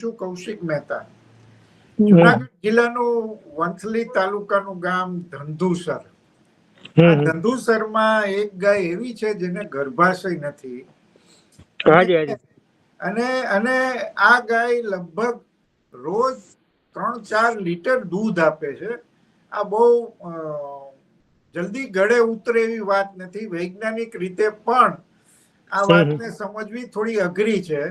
છું કૌશિક મહેતા? જુનાગઢ જિલ્લાનું વંથલી તાલુકાનું ગામ ધંધુસર. ધંધુસરમાં એક ગાય એવી છે જેને ગર્ભાશય નથી. અને અને આ ગાય લગભગ રોજ ત્રણ ચાર લીટર દૂધ આપે છે. આ બહુ જલ્દી ગળે ઉતરે એવી વાત નથી. વૈજ્ઞાનિક રીતે પણ આ. વાતને સમજવી થોડી અઘરી છે.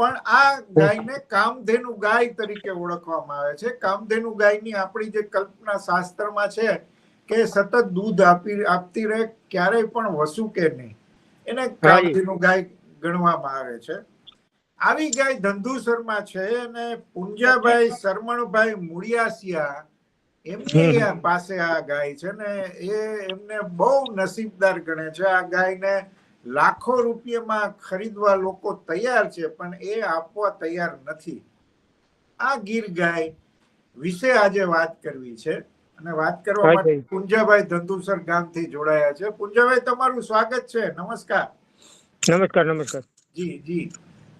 પણ આ ગાયને કામધેનુ ગાય તરીકે ઓળખવામાં આવે છે. કામધેનુ ગાયની આપણી જે કલ્પના શાસ્ત્રમાં છે કે સતત દૂધ આપી આપતી રહે ક્યારેય પણ વસુકે નહીં. એને કામધેનુ ગાય ગણવામાં આવે છે. આવી ગાય ધંધુસરમાં છે અને પુંજાભાઈ શરમણભાઈ મુળિયાસિયા એમની પાસે આ ગાય છે ને એ એમને બહુ નસીબદાર ગણે છે. આ ગાયને લાખો રૂપિયામાં ખરીદવા લોકો તૈયાર છે પણ એ આપવા તૈયાર નથી. આ ગીર ગાય વિશે આજે વાત કરવી છે અને વાત કરવા માટે પુંજાભાઈ ધંધુસર ગામથી જોડાયા છે. પુંજાભાઈ તમારું સ્વાગત છે. નમસ્કાર. નમસ્કાર નમસ્કાર. જી જી.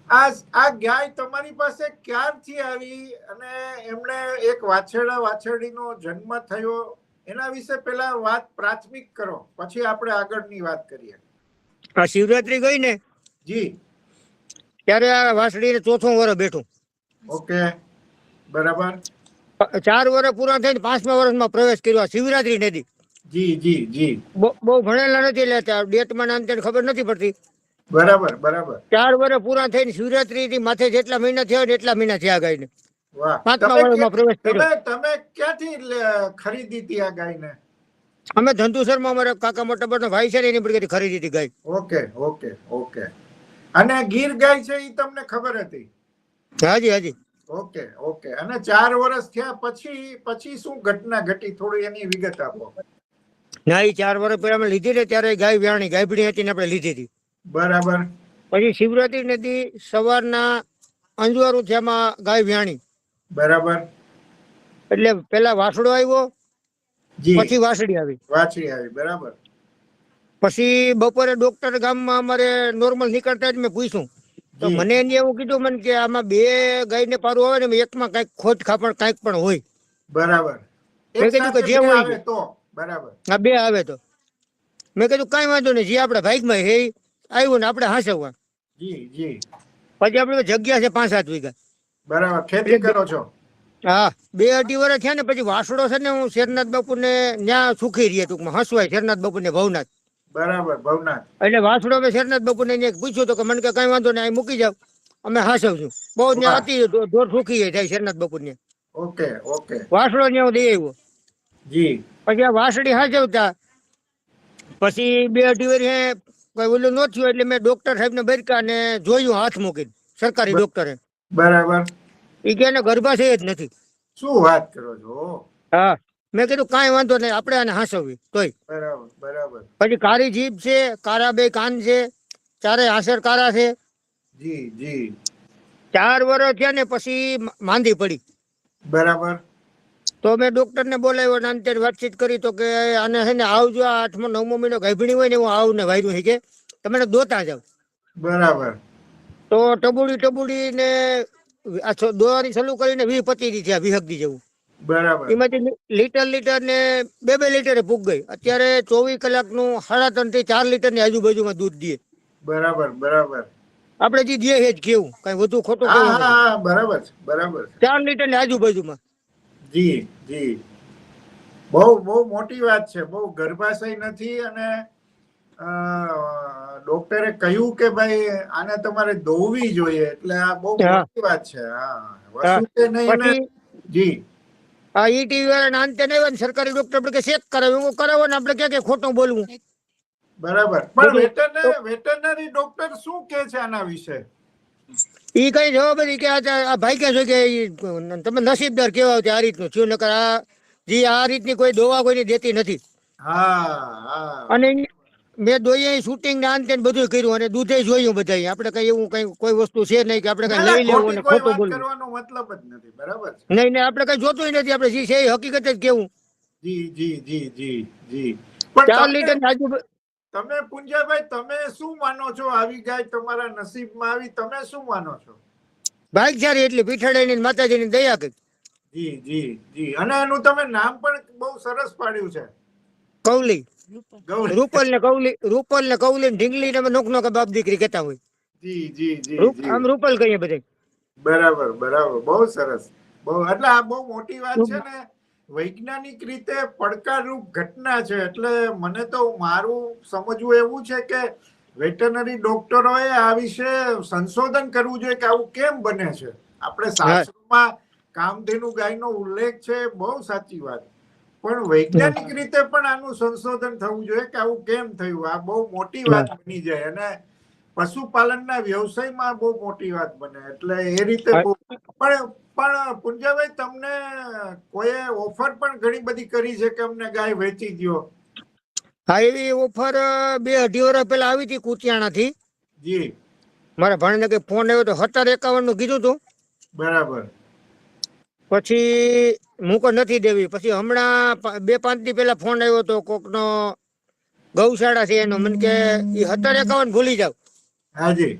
આ આ ગાય તમારી પાસે ક્યારથી આવી અને એમણે એક વાછરડા વાછરડીનો જન્મ થયો? એના વિશે પેલા વાત પ્રાથમિક કરો પછી આપણે આગળની વાત કરીએ. આ શિવરાત્રી ગઈ ને? જી. ત્યારે આ વાસળીને ચોથું વર્ષ બેઠું. ઓકે. બરાબર. ચાર વર્ષ પૂરા થઈને પાંચમા વર્ષમાં પ્રવેશ કર્યો શિવરાત્રી નદી. જી જી જી. બહુ ભણેલા નથી લેતા ડેટમાં નામ તેને ખબર નથી પડતી. બરાબર બરાબર. ચાર વર્ષ પૂરા થઈને શિવરાત્રી થી માથે જેટલા મહિના થયા હોય ને એટલા મહિના થયા ગાયને. વાહ. પાંચમા વર્ષમાં પ્રવેશ કર્યો. તમે ક્યાંથી ખરીદી હતી આ ગાયને? અમે ધંધુસરમાં અમારા કાકા મોટા બનો ભાઈ છે ને એની પડકેથી ખરીદી હતી ગાય ઓકે ઓકે ઓકે. અને ગીર ગાય છે એ તમને ખબર હતી? હાજી હાજી. Okay okay. અને ચાર વર્ષ થયા પછી પછી શું ઘટના ઘટી? થોડી એની વિગત આપો. ના એ ચાર વર્ષ પહેલા અમે લીધી ને ત્યારે ગાય વ્યાણી ગાયભણી હતી ને આપણે લીધી હતી. બરાબર. પછી શિવરાત્રી નદી સવારના અંજવારું થયામાં ગાય વ્યાણી. બરાબર. એટલે પેલા વાસડો આવ્યો પછી વાસળી આવી. વાંચી આવી બરાબર. પછી બપોરે ડોક્ટર ગામમાં અમારે નોર્મલ નીકળતા જ મેં પૂછ્યું. તો મને એને એવું કીધું મને કે આમાં બે ગાયને પારું આવે ને એકમાં કંઈક ખોટ ખાપણ કંઈક પણ હોય. બરાબર. મેં કીધું કે જે હોય તો બરાબર. આ બે આવે તો. મેં કીધું કઈ વાંધો નહીં જે આપણે ભાગમાં હે આવ્યું ને આપણે હાંસવવા. જી જી. પછી આપણે જગ્યા છે પાંચ સાત વીઘા. બરાબર ખેતી કરો છો. હા બે અઢી વર્ષ થયા ને પછી વાસડો છે ને હું શેરનાથ બાપુ ને ત્યાં સુખી રહીએ ટૂંકમાં હસવાય શેરનાથ બાપુ ને ભવનાથ. બરાબર ભવનાથ. એટલે વાસડો મેં શેરનાથ બાપુ ને પૂછ્યું તો કે મને કે કઈ વાંધો નહીં અહીં મૂકી જાવ અમે હાસવશું. બહુ ત્યાં હતી જોર સુખી થાય શેરનાથ બાપુ ને ઓકે ઓકે. વાસડો ને હું દઈ આવ્યો. જી. પછી આ વાસડી હાજવતા. પછી બે અઢી વર્ષે કઈ ઓલું ન થયું એટલે મેં ડોક્ટર સાહેબ ને બેરકા ને જોયું હાથ મૂકીને સરકારી ડોક્ટરે. બરાબર. એ કે એને ગર્ભાશય જ નથી. શું વાત કરો છો? હા મેં કીધું કાંઈ વાંધો નહીં આપણે આને હાંસવવી તોય. બરાબર બરાબર. પછી કારી જીભ છે કારા બે કાન છે ચારે હાસર કારા છે. જી જી. ચાર વર્ષ થયા ને પછી માંદી પડી. બરાબર. તો મેં ડોક્ટર ને બોલાવ્યો ને અંતે વાતચીત કરી તો કે આને છે ને આવજો આ આઠમો નવમો મહિનો ગાભણી હોય ને હું આવું ને વાયરું છે કે તમે દોતા જાવ. બરાબર. તો ટબુડી ટબુડી ને દોવાની ચાલુ કરીને વીસ પચીસ દી થયા વીસ દી જેવું. બરાબર. એમાંથી લીટર લીટર ને બે બે લીટરે ભૂખ ગઈ. અત્યારે ચોવીસ કલાકનું સાડા ત્રણથી ચાર લીટરની આજુબાજુમાં દૂધ દે બરાબર બરાબર. આપણે જે દે જ કેવું. કઈ વધુ ખોટું કેવું બરાબર બરાબર ચાર લીટરની આજુબાજુમાં. જી જી. બહુ બહુ મોટી વાત છે. બહુ ગર્ભાશય નથી અને ડોક્ટરે કહ્યું કે ભાઈ આને તમારે દોવી જોઈએ એટલે આ બહુ મોટી વાત છે હા. વસુતે નહીં જી. આ ઈ ટીવી વાળા અંતે નહીં હોય સરકારી ડોક્ટર આપણે કે ચેક કરાવે એવું કરાવો ને આપણે કે ખોટું બોલવું? બરાબર. પણ વેટરનરી વેટરનરી ડોક્ટર શું કે છે આના વિશે? ઈ કઈ જવાબ નહીં કે આ ભાઈ કે છે કે તમે નસીબદાર કેવા છો આ રીતનું થયું નકર આ જે આ રીતની કોઈ દવા કોઈને દેતી નથી. હા હા. અને મેં દોઈએ શૂટિંગ ને અંતે બધું કર્યું અને દૂધે જોયું બધા આપણે કઈ એવું કઈ કોઈ વસ્તુ છે નહીં કે આપણે કઈ લઈ લેવું અને ખોટું બોલવું. કરવાનો મતલબ જ નથી બરાબર નહીં નહીં આપણે કઈ જોતું નથી આપણે જે છે એ હકીકત જ કેવું. જી જી જી જી જી. ચાર લીટર તમે- આજુ તમે પુંજાભાઈ તમે શું માનો છો આવી ગાય તમારા નસીબમાં આવી? તમે શું માનો છો? ભાઈચારી એટલી પીઠાડાની ને માતાજીની દયા કરી. જી જી જી. અને એનું તમે નામ પણ બહુ સરસ પાડ્યું છે. કૌલી. રૂપલ. ને કૌલી રૂપલ ને કૌલી ઢીંગલી ને નોક નોક બાપ દીકરી કહેતા હોય. જી જી જી જી. આમ રૂપલ કહીએ બધે બરાબર બરાબર. બહુ સરસ. બહુ એટલે આ બહુ મોટી વાત છે ને વૈજ્ઞાનિક રીતે પડકારરૂપ ઘટના છે. એટલે મને તો મારું સમજવું એવું છે કે વેટરનરી ડોક્ટરોએ આ વિશે સંશોધન કરવું જોઈએ કે આવું કેમ બને છે. આપણે શાસ્ત્રોમાં કામધેનુ ગાયનો ઉલ્લેખ છે. બહુ સાચી વાત. પણ વૈજ્ઞાનિક રીતે પણ આનું સંશોધન થવું જોઈએ કે આવું કેમ થયું? આ બહુ મોટી વાત બની જાય અને પશુપાલનના વ્યવસાયમાં બહુ મોટી વાત બને. એટલે એ રીતે પણ પણ પુંજાભાઈ તમને કોઈએ ઓફર પણ ઘણી બધી કરી છે કે અમને ગાય વેચી દો હા એવી ઓફર બે અઢી વર્ષ પહેલા આવી હતી કુતિયાણાથી. જી. મારા ભાણને કે ફોન આવ્યો તો સત્તર એકાવનનું કીધું હતું બરાબર. પછી મૂકો નથી દેવી. પછી હમણાં બે પાંચ દી પહેલા ફોન આવ્યો હતો કોકનો ગૌશાળા છે એનો. મને કે એ સત્તર એકાવન ભૂલી જાવ. હાજી.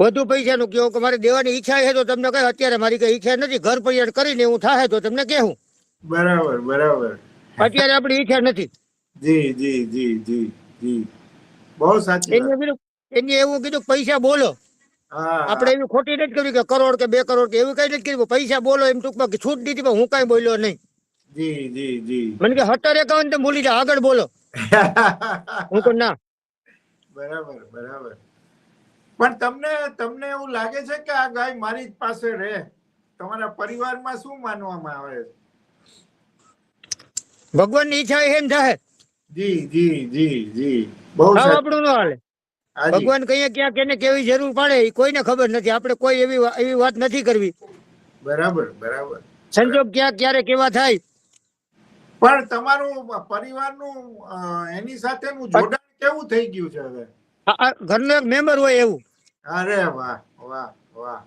વધુ પૈસાનું કહો કે મારે દેવાની ઈચ્છા છે તો તમને કહે અત્યારે મારી કઈ ઈચ્છા નથી. ઘર પરિવાર કરીને હું થાય તો તમને કહેવું. બરાબર બરાબર. અત્યારે આપણી ઈચ્છા નથી. જી જી જી જી જી. બહુ સાચી એને એવું કીધું પૈસા બોલો. આપણે એવી ખોટી નથી કર્યું કે કરોડ કે બે કરોડ કે એવું કઈ નથી કર્યું પૈસા બોલો એમ ટૂંકમાં કે છૂટ દીધી પણ હું કઈ બોલ્યો નહીં. જી જી જી. મને કે હટર એકાવન તો ભૂલી જા આગળ બોલો. હું તો ના. બરાબર બરાબર. પણ તમને તમને એવું લાગે છે કે આ ગાય મારી જ પાસે રહે? તમારા પરિવારમાં શું માનવામાં આવે? ભગવાનની ઈચ્છા એમ થાય જી જી જી જી. બહુ આપણું ન હાલે. ભગવાન કહીએ ક્યાં કેને કેવી જરૂર પડે એ કોઈને ખબર નથી. આપણે કોઈ એવી એવી વાત નથી કરવી. બરાબર બરાબર. સંજોગ ક્યાં ક્યારે કેવા થાય? પણ તમારું પરિવારનું એની સાથેનું જોડાણ કેવું થઈ ગયું છે હવે? ઘરનો એક મેમ્બર હોય એવું. અરે વાહ વાહ વાહ.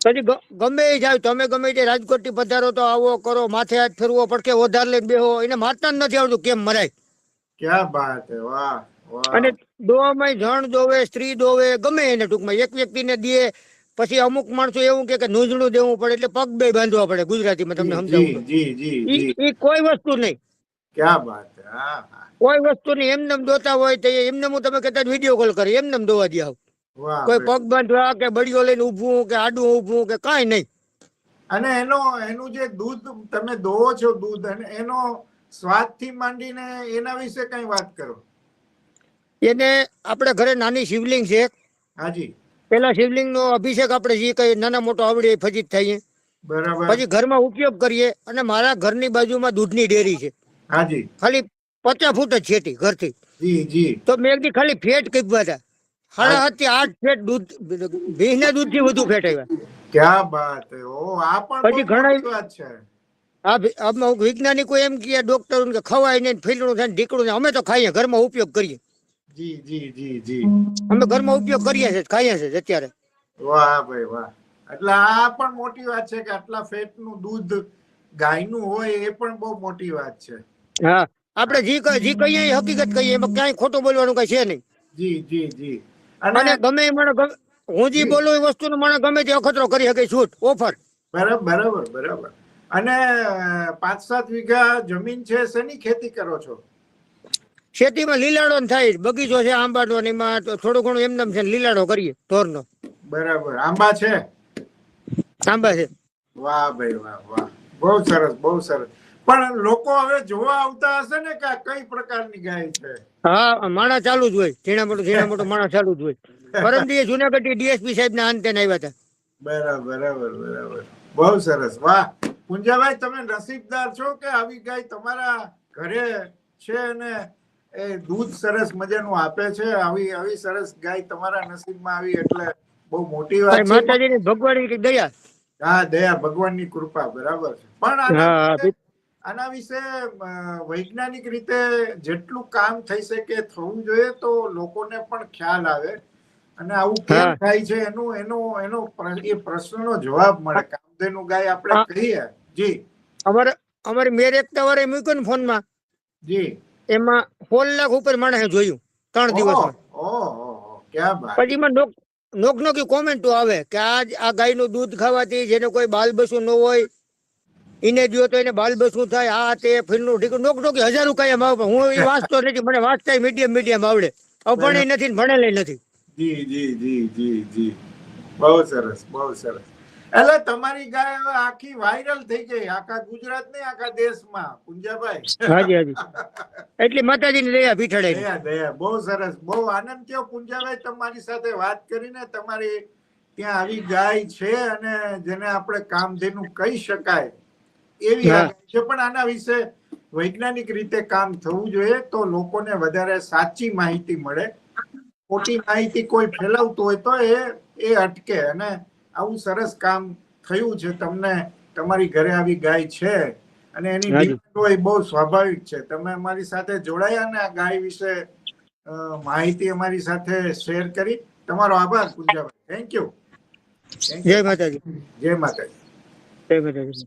પછી ગમે એ જાય તમે ગમે તે રાજકોટથી પધારો તો આવો કરો માથે હાથ ફેરવો પડકે વધારે લઈને બેહો એને મારતા નથી આવડતું કેમ મરાય. ક્યાં બાત વાહ વાહ. અને દોવામાં જણ દોવે સ્ત્રી દોવે ગમે એને ટૂંકમાં. એક વ્યક્તિને દે પછી અમુક માણસો એવું કે નોંધણું દેવું પડે એટલે પગ બે બાંધવા પડે ગુજરાતીમાં તમને સમજાવું? ઈ કોઈ વસ્તુ નહીં. ક્યાં કોઈ વસ્તુ નહીં. એમને દોતા હોય તો એમને હું તમે કહેતા વીડિયો કોલ કરી એમને દોવા દે આવ. કોઈ પગ બાંધવા કે બળીઓ લઈને ઊભું કે આડું ઊભું કે કાંઈ નહીં. અને એનો એનું જે દૂધ તમે દોવો છો દૂધ અને એનો સ્વાદથી માંડીને એના વિશે કઈ વાત કરો. એને આપણે ઘરે નાની શિવલિંગ છે હાજી. પેલા શિવલિંગ નો અભિષેક આપણે જે કઈ નાના મોટો આવડે ફજીત થઈએ. પછી ઘરમાં ઉપયોગ કરીએ અને મારા ઘરની બાજુમાં દૂધની ડેરી છે. હાજી. ખાલી પચાસ ફૂટ જ છેટી ઘરથી. જી જી. તો મેં એકદી ખાલી ફેટ કીધવા હતા. સાડા સાતથી આઠ ફેટ દૂધ ભીંના દૂધથી વધુ ફેટ આવ્યા. ક્યાં બાત ઓ આ પણ પછી ઘણા- વાત છે. આ વૈજ્ઞાનિકો એમ કે ડોક્ટર કે ખવાય નહીં ફીલડું થાય ને ઢીકડું અમે તો ખાઈએ ઘરમાં ઉપયોગ કરીએ. જી જી જી જી. અમે ઘરમાં ઉપયોગ કરીએ છીએ ખાઈએ છીએ અત્યારે. વાહ ભાઈ વાહ. એટલે આ પણ મોટી વાત છે કે આટલા ફેટનું દૂધ ગાયનું હોય એ પણ બહુ મોટી વાત છે. હા આપણે જી જી કહીએ એ હકીકત કહીએ એમાં ક્યાંય ખોટું બોલવાનું કઈ છે નહીં. જી જી જી. અને અને ગમે એ મને હું જે બોલું એ વસ્તુનો મને ગમે તે અખતરો કરી શકે છૂટ ઓફર. બરાબર બરાબર બરાબર. અને પાંચ સાત વીઘા જમીન છે શેની ખેતી કરો છો? ખેતીમાં લીલાડો ને થાય બગીચો છે આંબાનો ને એમાં થોડું ઘણું એમને છે લીલાડો કરીએ ઢોરનો. બરાબર. આંબા છે? આંબા છે. વાહ ભાઈ વાહ વાહ. બહુ સરસ બહુ સરસ. પણ લોકો હવે જોવા આવતા હશે ને કે કઈ પ્રકારની ગાય છે? હા માણા ચાલુ જ હોય. ઝીણા મોટો ઝીણા મોટો માણા ચાલુ જ હોય. પરમ એ જુનાગઢ ડીએસપી સાહેબ ના અંતે આવ્યા હતા. બરાબર બરાબર બરાબર. બહુ સરસ. વાહ. પુંજાભાઈ તમે નસીબદાર છો કે આવી ગાય તમારા ઘરે છે અને એ દૂધ સરસ મજાનું આપે છે. આવી આવી સરસ ગાય તમારા નસીબમાં આવી એટલે બહુ મોટી વાત છે. માતાજીની ભગવાનની દયા. હા દયા ભગવાનની કૃપા બરાબર છે. પણ આના વિશે- વૈજ્ઞાનિક રીતે જેટલું કામ થઈ શકે થવું જોઈએ તો લોકોને પણ ખ્યાલ આવે. અને આવું કેમ થાય છે એનું એનો એનો એ પ્રશ્નનો જવાબ મળે. કામધેનુ ગાય આપણે કહીએ. જી. અમારે અમારે મેર એક તવારે મૂક્યો ને ફોનમાં. જી. એમાં સોળ લાખ ઉપર માણસે જોયું ત્રણ બાત પછી એમાં નોક નોકી કોમેન્ટો આવે કે આ આ ગાયનું દૂધ ખાવાથી જેને કોઈ બાલ બસું ન હોય એને જો તો એને બાલ બસું થાય આ તે ફીરનું ઢીકું નોક નોકી હજારો કાયમ આવે હું એ વાંચતો નથી મને વાંચતા મીડિયમ મીડિયમ આવડે. અભણે નથી ને ભણેલી નથી. જી જી જી જી જી. બહુ સરસ બહુ સરસ. એટલે તમારી ગાય હવે આખી વાયરલ થઈ ગઈ. આખા ગુજરાત ને આખા દેશમાં. પુંજાભાઈ. હાજી હાજી. એટલી માતાજીની દયા પીઠડે દયા દયા. બહુ સરસ. બહુ આનંદ થયો. પુંજાભાઈ તમારી સાથે વાત કરીને તમારી ત્યાં આવી ગાય છે અને જેને આપણે કામધેનુ કહી શકાય એવી છે. પણ આના વિશે વૈજ્ઞાનિક રીતે કામ થવું જોઈએ તો લોકોને વધારે સાચી માહિતી મળે. ખોટી માહિતી કોઈ ફેલાવતું હોય તો એ એ અટકે. અને આવું સરસ કામ થયું છે તમને તમારી ઘરે આવી ગાય છે અને એની ડિમાન્ડ હોય બહુ સ્વાભાવિક છે. તમે અમારી સાથે જોડાયા ને આ ગાય વિશે માહિતી અમારી સાથે શેર કરી. તમારો આભાર પૂજાભાઈ. થેન્ક યુ જય માતાજી. જય માતાજી. જય માતાજી.